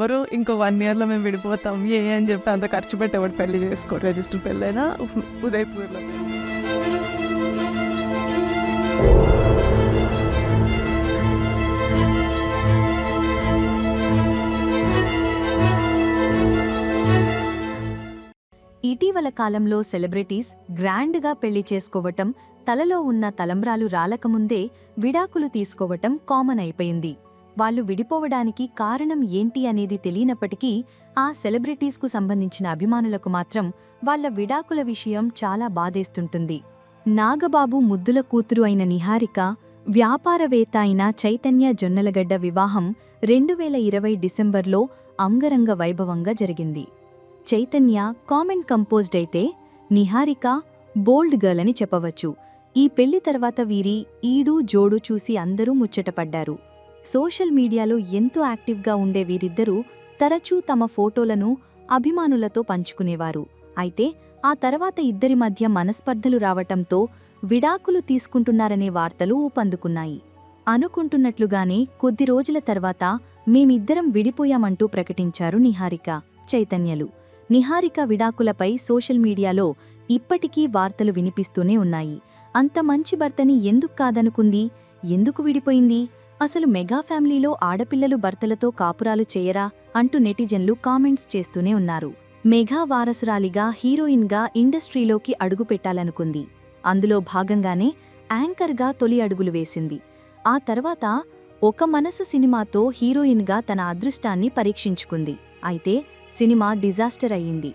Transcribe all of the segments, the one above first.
ఎవరు? ఇంకో వన్ ఇయర్లో మేము విడిపోతాం. ఏ అని చెప్పి అంత ఖర్చు పెట్టి ఎవరు పెళ్ళి చేసుకోరు. రిజిస్టర్ పెళ్ళైనా ఉదయపూర్లో. ఇటీవల కాలంలో సెలబ్రిటీస్ గ్రాండ్గా పెళ్ళి చేసుకోవటం తలలో ఉన్న తలంబ్రాలు రాలకముందే విడాకులు తీసుకోవటం కామన్ అయిపోయింది. వాళ్ళు విడిపోవడానికి కారణం ఏంటి అనేది తెలియనప్పటికీ ఆ సెలబ్రిటీస్కు సంబంధించిన అభిమానులకు మాత్రం వాళ్ళ విడాకుల విషయం చాలా బాధేస్తుంటుంది. నాగబాబు ముద్దుల కూతురు అయిన నిహారిక వ్యాపారవేత్త అయిన చైతన్య జొన్నలగడ్డ వివాహం రెండు వేల ఇరవై డిసెంబర్లో అంగరంగ వైభవంగా జరిగింది. చైతన్య కామెంట్ కంపోజ్డ్ అయితే నిహారిక బోల్డ్ గర్ల్ అని చెప్పవచ్చు. ఈ పెళ్ళి తర్వాత వీరి ఈడు జోడు చూసి అందరూ ముచ్చటపడ్డారు సోషల్ మీడియాలో ఎంతో యాక్టివ్గా ఉండే వీరిద్దరూ తరచూ తమ ఫోటోలను అభిమానులతో పంచుకునేవారు. అయితే ఆ తర్వాత ఇద్దరి మధ్య మనస్పర్ధలు రావటంతో విడాకులు తీసుకుంటున్నారనే వార్తలు ఊపందుకున్నాయి. అనుకుంటున్నట్లుగానే కొద్ది రోజుల తర్వాత మేమిద్దరం విడిపోయామంటూ ప్రకటించారు నిహారిక చైతన్యలు. నిహారిక విడాకులపై సోషల్ మీడియాలో ఇప్పటికీ వార్తలు వినిపిస్తూనే ఉన్నాయి. అంత మంచి భర్తని ఎందుకు కాదనుకుంది? ఎందుకు విడిపోయింది? అసలు మెగా ఫ్యామిలీలో ఆడపిల్లలు భర్తలతో కాపురాలు చేయరా అంటూ నెటిజన్లు కామెంట్స్ చేస్తూనే ఉన్నారు. మెగా వారసురాలిగా హీరోయిన్గా ఇండస్ట్రీలోకి అడుగుపెట్టాలనుకుంది. అందులో భాగంగానే యాంకర్గా తొలి అడుగులు వేసింది. ఆ తర్వాత ఒక మనసు సినిమాతో హీరోయిన్గా తన అదృష్టాన్ని పరీక్షించుకుంది. అయితే సినిమా డిజాస్టర్ అయ్యింది.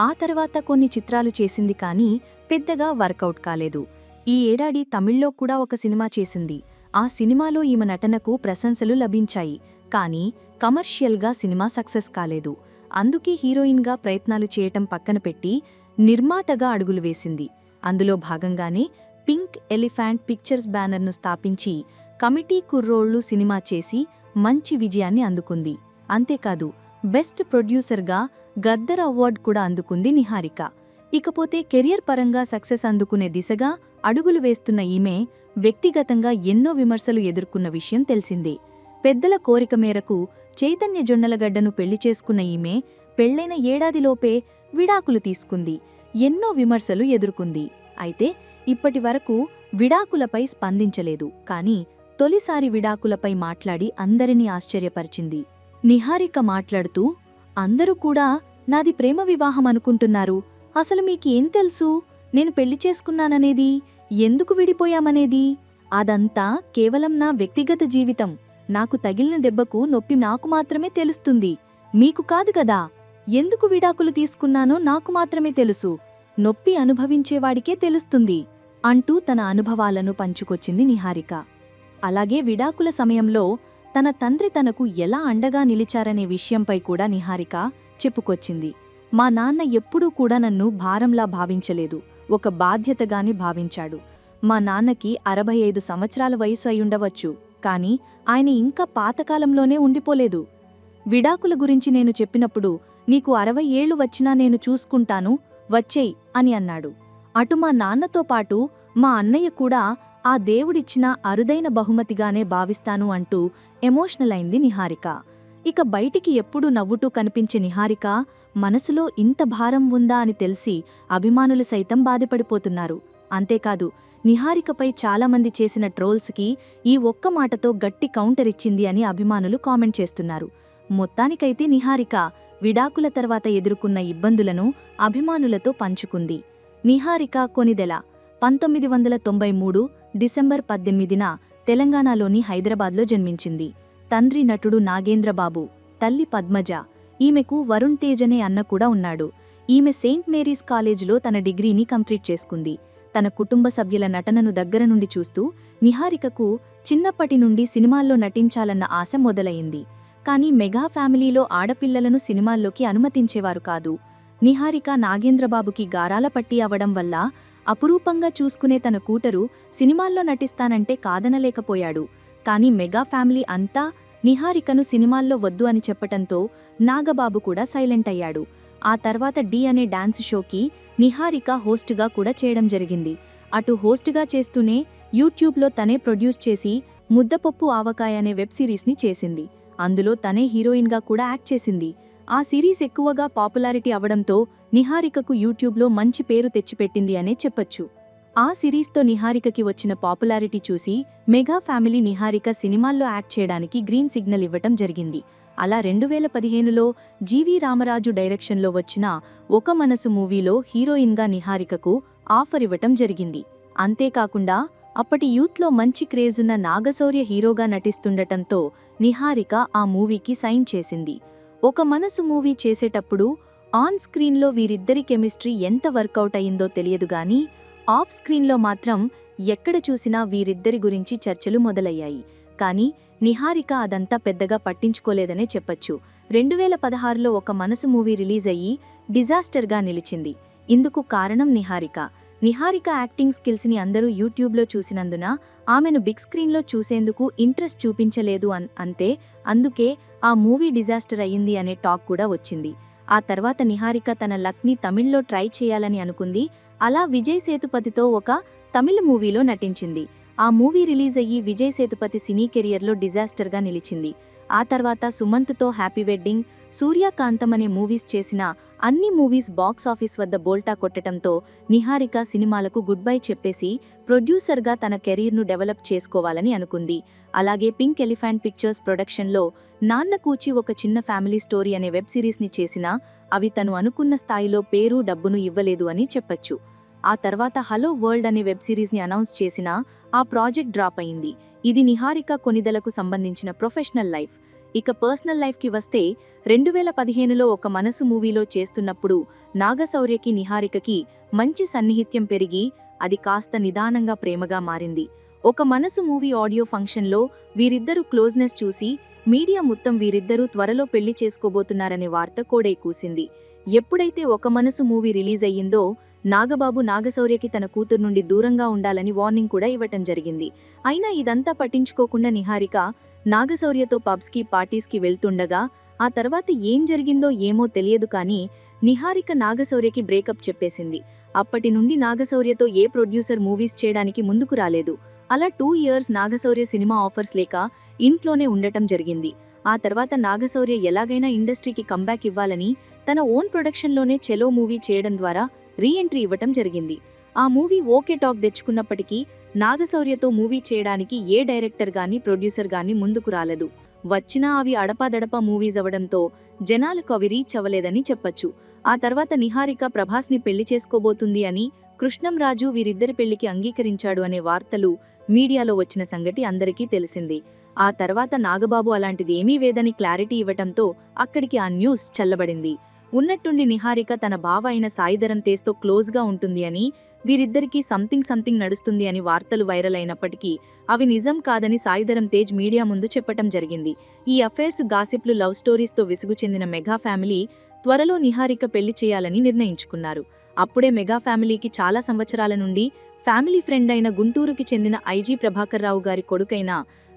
ఆ తర్వాత కొన్ని చిత్రాలు చేసింది కానీ పెద్దగా వర్కౌట్ కాలేదు. ఈ ఏడాది తమిళ్ళో కూడా ఒక సినిమా చేసింది. ఆ సినిమాలో ఈమె నటనకు ప్రశంసలు లభించాయి. కానీ కమర్షియల్గా సినిమా సక్సెస్ కాలేదు. అందుకే హీరోయిన్గా ప్రయత్నాలు చేయటం పక్కన పెట్టి నిర్మాటగా అడుగులు వేసింది. అందులో భాగంగానే పింక్ ఎలిఫాంట్ పిక్చర్స్ బ్యానర్ను స్థాపించి కమిటీ కుర్రోళ్ళు సినిమా చేసి మంచి విజయాన్ని అందుకుంది. అంతేకాదు బెస్ట్ ప్రొడ్యూసర్గా గద్దర్ అవార్డు కూడా అందుకుంది నిహారిక. ఇకపోతే కెరియర్ పరంగా సక్సెస్ అందుకునే దిశగా అడుగులు వేస్తున్న ఈమె వ్యక్తిగతంగా ఎన్నో విమర్శలు ఎదుర్కొన్న విషయం తెలిసిందే. పెద్దల కోరిక మేరకు చైతన్య జొన్నలగడ్డను పెళ్ళి చేసుకున్న ఈమె పెళ్ళైన ఏడాదిలోపే విడాకులు తీసుకుంది. ఎన్నో విమర్శలు ఎదుర్కొంది. అయితే ఇప్పటి వరకు విడాకులపై స్పందించలేదు. కానీ తొలిసారి విడాకులపై మాట్లాడి అందరినీ ఆశ్చర్యపరిచింది. నిహారిక మాట్లాడుతూ అందరూ కూడా నాది ప్రేమ వివాహం అనుకుంటున్నారు. అసలు మీకేం తెలుసు? నేను పెళ్ళి చేసుకున్నాననేది? ఎందుకు విడిపోయామనేది? అదంతా కేవలం నా వ్యక్తిగత జీవితం. నాకు తగిలిన దెబ్బకు నొప్పి నాకు మాత్రమే తెలుస్తుంది. మీకు కాదు కదా? ఎందుకు విడాకులు తీసుకున్నానో నాకు మాత్రమే తెలుసు. నొప్పి అనుభవించేవాడికే తెలుస్తుంది. అంటూ తన అనుభవాలను పంచుకొచ్చింది నిహారిక. అలాగే విడాకుల సమయంలో తన తండ్రి తనకు ఎలా అండగా నిలిచారనే విషయంపై కూడా నిహారిక చెప్పుకొచ్చింది. మా నాన్న ఎప్పుడూ కూడా నన్ను భారంలా భావించలేదు. ఒక బాధ్యతగాని భావించాడు. మా నాన్నకి అరవై ఐదు సంవత్సరాల వయసు అయ్యుండవచ్చు కాని ఆయన ఇంకా పాతకాలంలోనే ఉండిపోలేదు. విడాకుల గురించి నేను చెప్పినప్పుడు నీకు అరవై ఏళ్ళు వచ్చినా నేను చూసుకుంటాను వచ్చేయ్ అని అన్నాడు. అటు మా నాన్నతో పాటు మా అన్నయ్య కూడా ఆ దేవుడిచ్చిన అరుదైన బహుమతిగానే భావిస్తాను అంటూ ఎమోషనల్ అయింది నిహారిక. ఇక బయటికి ఎప్పుడూ నవ్వుతూ కనిపించే నిహారిక మనసులో ఇంత భారం ఉందా అని తెలిసి అభిమానులు సైతం బాధపడిపోతున్నారు. అంతేకాదు నిహారికపై చాలామంది చేసిన ట్రోల్స్కి ఈ ఒక్క మాటతో గట్టి కౌంటర్ ఇచ్చింది అని అభిమానులు కామెంట్ చేస్తున్నారు. మొత్తానికైతే నిహారిక విడాకుల తర్వాత ఎదుర్కొన్న ఇబ్బందులను అభిమానులతో పంచుకుంది. నిహారిక కొనిదెల పంతొమ్మిది వందల తొంభై మూడు డిసెంబర్ పద్దెనిమిదిన తెలంగాణలోని హైదరాబాద్లో జన్మించింది. తండ్రి నటుడు నాగేంద్రబాబు తల్లి పద్మజ ఈమెకు వరుణ్ తేజ్ అనే అన్న కూడా ఉన్నాడు. ఈమె సెయింట్ మేరీస్ కాలేజీలో తన డిగ్రీని కంప్లీట్ చేసుకుంది. తన కుటుంబ సభ్యుల నటనను దగ్గర నుండి చూస్తూ నిహారికకు చిన్నప్పటి నుండి సినిమాల్లో నటించాలన్న ఆశ మొదలయింది కానీ మెగా ఫ్యామిలీలో ఆడపిల్లలను సినిమాల్లోకి అనుమతించేవారు కాదు. నిహారిక నాగేంద్రబాబుకి గారాల పట్టి అవడం వల్ల అపురూపంగా చూసుకునే తన కూటరు సినిమాల్లో నటిస్తానంటే కాదనలేకపోయాడు. కానీ మెగా ఫ్యామిలీ అంతా నిహారికను సినిమాల్లో వద్దు అని చెప్పటంతో నాగబాబు కూడా సైలెంట్ అయ్యాడు. ఆ తర్వాత డి అనే డాన్స్ షోకి నిహారిక హోస్ట్గా కూడా చేయడం జరిగింది. అటు హోస్ట్గా చేస్తూనే యూట్యూబ్లో తనే ప్రొడ్యూస్ చేసి ముద్దపప్పు ఆవకాయ అనే వెబ్ సిరీస్ని చేసింది. అందులో తనే హీరోయిన్గా కూడా యాక్ట్ చేసింది. ఆ సిరీస్ ఎక్కువగా పాపులారిటీ అవడంతో నిహారికకు యూట్యూబ్లో మంచి పేరు తెచ్చిపెట్టింది అనే చెప్పొచ్చు. ఆ సిరీస్తో నిహారికకి వచ్చిన పాపులారిటీ చూసి మెగా ఫ్యామిలీ నిహారిక సినిమాల్లో యాక్ట్ చేయడానికి గ్రీన్ సిగ్నల్ ఇవ్వటం జరిగింది. అలా రెండు వేల పదిహేనులో జీవి రామరాజు డైరెక్షన్లో వచ్చిన ఒక మనసు మూవీలో హీరోయిన్గా నిహారికకు ఆఫర్ ఇవ్వటం జరిగింది. అంతేకాకుండా అప్పటి యూత్లో మంచి క్రేజ్ ఉన్న నాగశౌర్య హీరోగా నటిస్తుండటంతో నిహారిక ఆ మూవీకి సైన్ చేసింది. ఒక మనసు మూవీ చేసేటప్పుడు ఆన్ స్క్రీన్లో వీరిద్దరి కెమిస్ట్రీ ఎంత వర్కౌట్ అయిందో తెలియదు గానీ ఆఫ్ స్క్రీన్లో మాత్రం ఎక్కడ చూసినా వీరిద్దరి గురించి చర్చలు మొదలయ్యాయి. కానీ నిహారిక అదంతా పెద్దగా పట్టించుకోలేదనే చెప్పొచ్చు. రెండు వేల పదహారులో ఒక మనసు మూవీ రిలీజ్ అయ్యి డిజాస్టర్గా నిలిచింది. ఇందుకు కారణం నిహారిక. నిహారిక యాక్టింగ్ స్కిల్స్ని అందరూ యూట్యూబ్లో చూసినందున ఆమెను బిగ్ స్క్రీన్లో చూసేందుకు ఇంట్రెస్ట్ చూపించలేదు అన్ అంతే అందుకే ఆ మూవీ డిజాస్టర్ అయ్యింది అనే టాక్ కూడా వచ్చింది. ఆ తర్వాత నిహారిక తన లక్ని తమిళ్ళో ట్రై చేయాలని అనుకుంది. అలా విజయ్ సేతుపతితో ఒక తమిళ మూవీలో నటించింది. ఆ మూవీ రిలీజ్ అయ్యి విజయ్ సేతుపతి సినీ కెరియర్లో డిజాస్టర్గా నిలిచింది. ఆ తర్వాత సుమంత్తో హ్యాపీ వెడ్డింగ్ సూర్యకాంతం అనే మూవీస్ చేసిన అన్ని మూవీస్ బాక్స్ ఆఫీస్ వద్ద బోల్టా కొట్టడంతో నిహారిక సినిమాలకు గుడ్ బై చెప్పేసి ప్రొడ్యూసర్గా తన కెరీర్ను డెవలప్ చేసుకోవాలని అనుకుంది. అలాగే పింక్ ఎలిఫెంట్ పిక్చర్స్ ప్రొడక్షన్లో నాన్న కూచి ఒక చిన్న ఫ్యామిలీ స్టోరీ అనే వెబ్ సిరీస్ని చేసినా అవి తను అనుకున్న స్థాయిలో పేరు డబ్బును ఇవ్వలేదు అని చెప్పొచ్చు. ఆ తర్వాత హలో వరల్డ్ అనే వెబ్ సిరీస్ని అనౌన్స్ చేసినా ఆ ప్రాజెక్ట్ డ్రాప్ అయింది. ఇది నిహారిక కొనిదలకు సంబంధించిన ప్రొఫెషనల్ లైఫ్. ఇక పర్సనల్ లైఫ్కి వస్తే రెండు వేల పదిహేనులో ఒక మనసు మూవీలో చేస్తున్నప్పుడు నాగశౌర్యకి నిహారికకి మంచి సన్నిహిత్యం పెరిగి అది కాస్త నిదానంగా ప్రేమగా మారింది. ఒక మనసు మూవీ ఆడియో ఫంక్షన్లో వీరిద్దరూ క్లోజ్నెస్ చూసి మీడియా మొత్తం వీరిద్దరూ త్వరలో పెళ్ళి చేసుకోబోతున్నారనే వార్త కోడై కూసింది. ఎప్పుడైతే ఒక మనసు మూవీ రిలీజ్ అయ్యిందో నాగబాబు నాగశౌర్యకి తన కూతురు నుండి దూరంగా ఉండాలని వార్నింగ్ కూడా ఇవ్వటం జరిగింది. అయినా ఇదంతా పట్టించుకోకుండా నిహారిక నాగశౌర్యతో పబ్స్కి పార్టీస్కి వెళ్తుండగా ఆ తర్వాత ఏం జరిగిందో ఏమో తెలియదు కానీ నిహారిక నాగశౌర్యకి బ్రేకప్ చెప్పేసింది. అప్పటి నుండి నాగశౌర్యతో ఏ ప్రొడ్యూసర్ మూవీస్ చేయడానికి ముందుకు రాలేదు. అలా two years Naga Shaurya cinema offers లేక ఇంట్లోనే ఉండటం జరిగింది. ఆ తర్వాత నాగశౌర్య ఎలాగైనా ఇండస్ట్రీకి కంబ్యాక్ ఇవ్వాలని తన ఓన్ ప్రొడక్షన్లోనే చెలో మూవీ చేయడం ద్వారా రీ ఎంట్రీ ఇవ్వటం జరిగింది. ఆ మూవీ ఓకే టాక్ తెచ్చుకున్నప్పటికీ నాగశౌర్యతో మూవీ చేయడానికి ఏ డైరెక్టర్ గాని ప్రొడ్యూసర్ గాని ముందుకు రాలేదు. వచ్చినా అవి అడపాదడపా మూవీస్ అవడంతో జనాలకు అవి రీచ్ అవ్వలేదని చెప్పొచ్చు. ఆ తర్వాత నిహారిక ప్రభాస్ని పెళ్ళి చేసుకోబోతుంది అని కృష్ణంరాజు వీరిద్దరి పెళ్ళికి అంగీకరించాడు అనే వార్తలు మీడియాలో వచ్చిన సంగతి అందరికీ తెలిసింది. ఆ తర్వాత నాగబాబు అలాంటిది ఏమీ వేదని క్లారిటీ ఇవ్వటంతో అక్కడికి ఆ న్యూస్ చల్లబడింది. ఉన్నట్టుండి నిహారిక తన బావ అయిన సాయిధరం తేజ్తో క్లోజ్గా ఉంటుంది అని వీరిద్దరికీ సంథింగ్ సంథింగ్ నడుస్తుంది అని వార్తలు వైరల్ అయినప్పటికీ అవి నిజం కాదని సాయిధరం తేజ్ మీడియా ముందు చెప్పటం జరిగింది. ఈ అఫైర్స్ గాసిప్లు లవ్ స్టోరీస్తో విసుగు చెందిన మెగా ఫ్యామిలీ త్వరలో నిహారిక పెళ్ళి చేయాలని నిర్ణయించుకున్నారు. అప్పుడే మెగా ఫ్యామిలీకి చాలా సంవత్సరాల నుండి ఫ్యామిలీ ఫ్రెండ్ అయిన గుంటూరుకి చెందిన ఐజీ ప్రభాకర్ రావు గారి కొడుకైన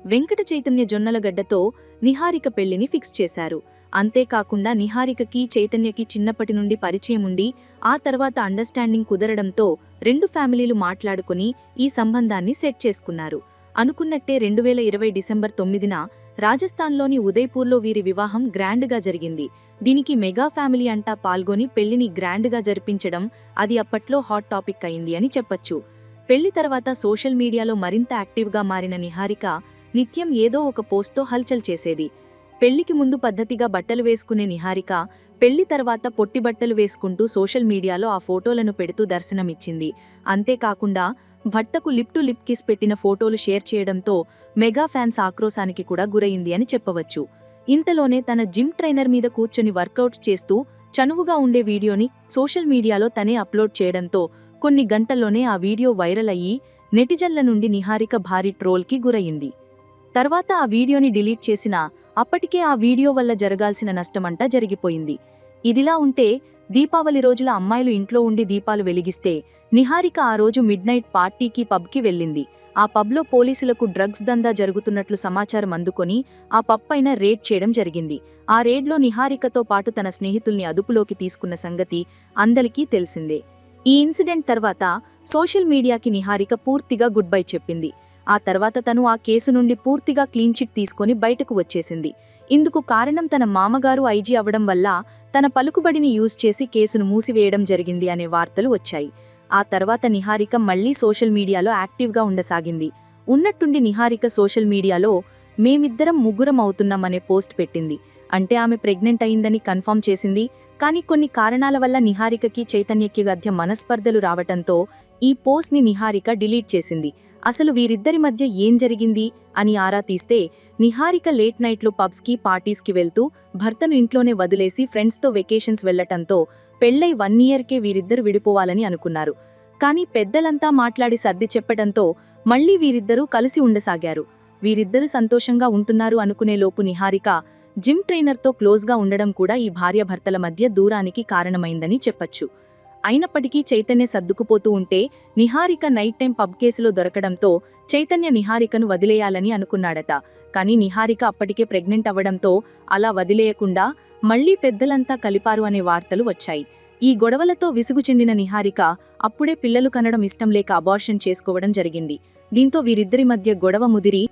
వెంకట చైతన్య జొన్నలగడ్డతో నిహారిక పెళ్ళిని ఫిక్స్ చేశారు. అంతేకాకుండా నిహారికకి చైతన్యకి చిన్నప్పటి నుండి పరిచయం ఉండి ఆ తర్వాత అండర్స్టాండింగ్ కుదరడంతో రెండు ఫ్యామిలీలు మాట్లాడుకుని ఈ సంబంధాన్ని సెట్ చేసుకున్నారు. అనుకున్నట్టే రెండు వేల ఇరవై డిసెంబర్ తొమ్మిదిన రాజస్థాన్లోని ఉదయ్పూర్లో వీరి వివాహం గ్రాండ్గా జరిగింది. దీనికి మెగా ఫ్యామిలీ అంటా పాల్గొని పెళ్ళిని గ్రాండ్గా జరిపించడం అది అప్పట్లో హాట్ టాపిక్ అయింది అని చెప్పొచ్చు. పెళ్ళి తర్వాత సోషల్ మీడియాలో మరింత యాక్టివ్గా మారిన నిహారిక నిత్యం ఏదో ఒక పోస్ట్తో హల్చల్ చేసేది. పెళ్ళికి ముందు పద్ధతిగా బట్టలు వేసుకునే నిహారిక పెళ్ళి తర్వాత పొట్టి బట్టలు వేసుకుంటూ సోషల్ మీడియాలో ఆ ఫోటోలను పెడుతూ దర్శనమిచ్చింది. అంతేకాకుండా భర్తకు లిప్ టు లిప్ కిస్ పెట్టిన ఫోటోలు షేర్ చేయడంతో మెగా ఫ్యాన్స్ ఆక్రోశానికి కూడా గురయింది అని చెప్పవచ్చు. ఇంతలోనే తన జిమ్ ట్రైనర్ మీద కూర్చొని వర్కౌట్ చేస్తూ చనువుగా ఉండే వీడియోని సోషల్ మీడియాలో తనే అప్లోడ్ చేయడంతో కొన్ని గంటల్లోనే ఆ వీడియో వైరల్ అయ్యి నెటిజన్ల నుండి నిహారిక భారీ ట్రోల్కి గురయింది తర్వాత ఆ వీడియోని డిలీట్ చేసినా అప్పటికే ఆ వీడియో వల్ల జరగాల్సిన నష్టమంతా జరిగిపోయింది. ఇదిలా ఉంటే దీపావళి రోజుల అమ్మాయిలు ఇంట్లో ఉండి దీపాలు వెలిగిస్తే నిహారిక ఆ రోజు మిడ్ నైట్ పార్టీకి పబ్కి వెళ్ళింది. ఆ పబ్లో పోలీసులకు డ్రగ్స్ దందా జరుగుతున్నట్లు సమాచారం అందుకొని ఆ పబ్ పైన రేడ్ చేయడం జరిగింది. ఆ రేడ్లో నిహారికతో పాటు తన స్నేహితుల్ని అదుపులోకి తీసుకున్న సంగతి అందరికీ తెలిసిందే. ఈ ఇన్సిడెంట్ తర్వాత సోషల్ మీడియాకి నిహారిక పూర్తిగా గుడ్ బై చెప్పింది. ఆ తర్వాత తను ఆ కేసు నుండి పూర్తిగా క్లీన్ చిట్ తీసుకొని బయటకు వచ్చేసింది. ఇందుకు కారణం తన మామగారు ఐజీ అవడం వల్ల తన పలుకుబడిని యూజ్ చేసి కేసును మూసివేయడం జరిగింది అనే వార్తలు వచ్చాయి. ఆ తర్వాత నిహారిక మళ్ళీ సోషల్ మీడియాలో యాక్టివ్గా ఉండసాగింది. ఉన్నట్టుండి నిహారిక సోషల్ మీడియాలో మేమిద్దరం ముగ్గురం అవుతున్నామనే పోస్ట్ పెట్టింది. అంటే ఆమె ప్రెగ్నెంట్ అయిందని కన్ఫర్మ్ చేసింది. కానీ కొన్ని కారణాల వల్ల నిహారికకి చైతన్యకి మధ్య మనస్పర్ధలు రావటంతో ఈ పోస్ట్ని నిహారిక డిలీట్ చేసింది. అసలు వీరిద్దరి మధ్య ఏం జరిగింది అని ఆరా తీస్తే నిహారిక లేట్ నైట్లో పబ్స్కి పార్టీస్కి వెళ్తూ భర్తను ఇంట్లోనే వదిలేసి ఫ్రెండ్స్తో వెకేషన్స్ వెళ్ళటంతో పెళ్ళై వన్ ఇయర్కే వీరిద్దరు విడిపోవాలని అనుకున్నారు. కానీ పెద్దలంతా మాట్లాడి సర్ది చెప్పడంతో మళ్ళీ వీరిద్దరూ కలిసి ఉండసాగారు. వీరిద్దరూ సంతోషంగా ఉంటున్నారు అనుకునేలోపు నిహారిక జిమ్ ట్రైనర్తో క్లోజ్గా ఉండడం కూడా ఈ భార్యాభర్తల మధ్య దూరానికి కారణమైందని చెప్పొచ్చు. అయినప్పటికీ చైతన్య సర్దుకుపోతూ ఉంటే నిహారిక నైట్ టైం పబ్ కేసులో దొరకడంతో చైతన్య నిహారికను వదిలేయాలని అనుకున్నాడట. కానీ నిహారిక అప్పటికే ప్రెగ్నెంట్ అవ్వడంతో అలా వదిలేయకుండా మళ్ళీ పెద్దలంతా కలిపారు అనే వార్తలు వచ్చాయి. ఈ గొడవలతో విసుగు చెందిన నిహారిక అప్పుడే పిల్లలు కనడం ఇష్టం లేక అబార్షన్ చేసుకోవడం జరిగింది. దీంతో వీరిద్దరి మధ్య గొడవ ముదిరి